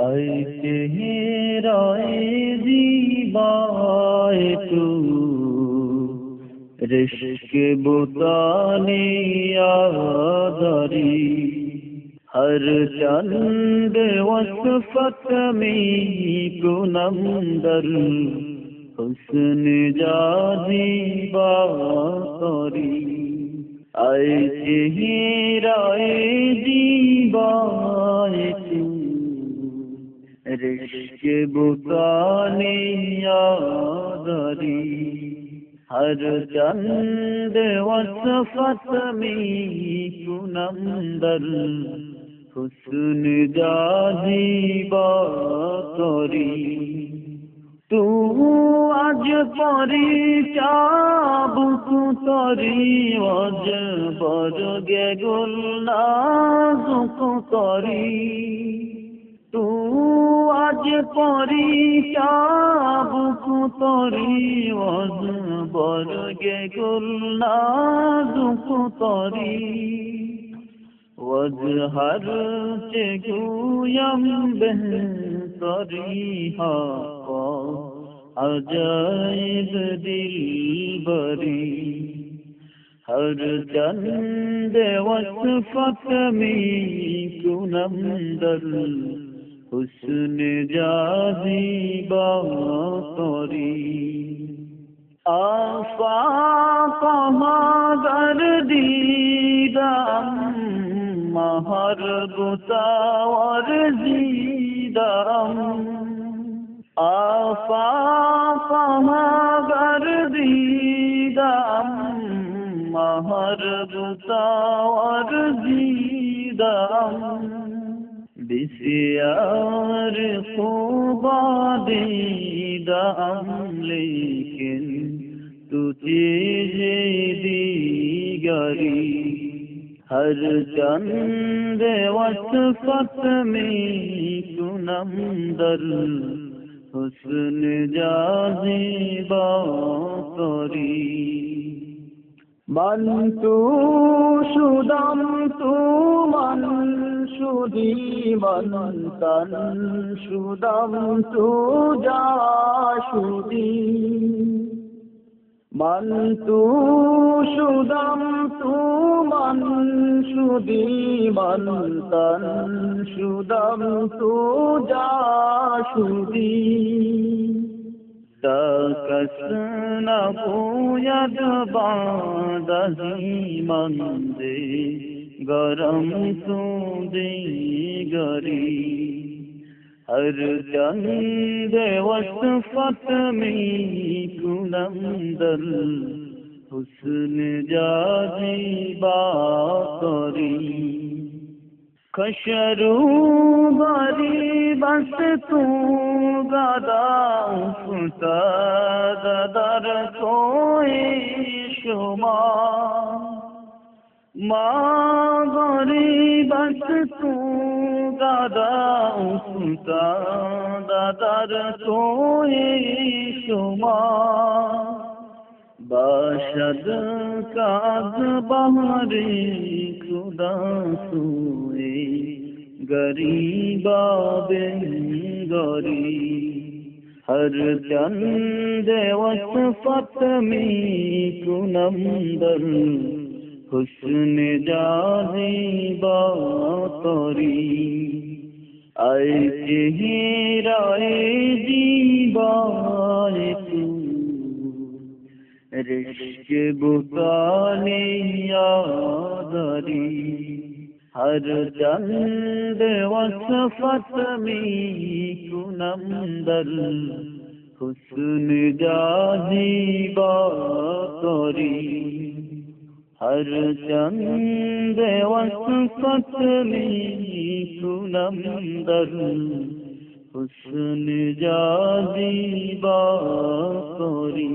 آئے تو، رشک بتانی آداری ہر چند وصفت میں کنم در حسن جادی باری آئے چہرائے رشک بتانی آداری ہر چند وصفت میں کنم در حسن جادی باتری تو আজ পরিচাব কুতরি অজ বরগে تو آج پوری چابو توری وزن برگے گلنا دکو توری ہر چے گویم بہن توری حقا عجائب دل بری ہر چند وصفت میں کنم دل حسن جازی باطری آفاق مگر دیدم مہر گتاور زیدم آفاق مگر دیدم مہر گتاور زیدم بسیار خوبا دیدم لیکن تو چیز دیگری ہر چند وصفت میں کنم در حسن جازی باطری من تو شدم تو من شدی من تن شدم تو جا شدی من تو شدم تو من شدی من تن گرم تو دیگری ہر چند وصفت میں کنم در حسن جازی باطری خشرو بری بس تو گدا افتاد در کوئی شما ماں بری بس تو گدا افتاد در کوئی شما باشد کاغ بہری خدا سوئے گریبا گری ہر چند وصفت میں کنم در حسن جازی باطری آئے چہرائے زیبائے تو۔ رشک بکانی یادری ہر چند وصفت میں کنم در۔ حسن جازی باطری ہر چند وصفت میں کنم در حسن جازی باطری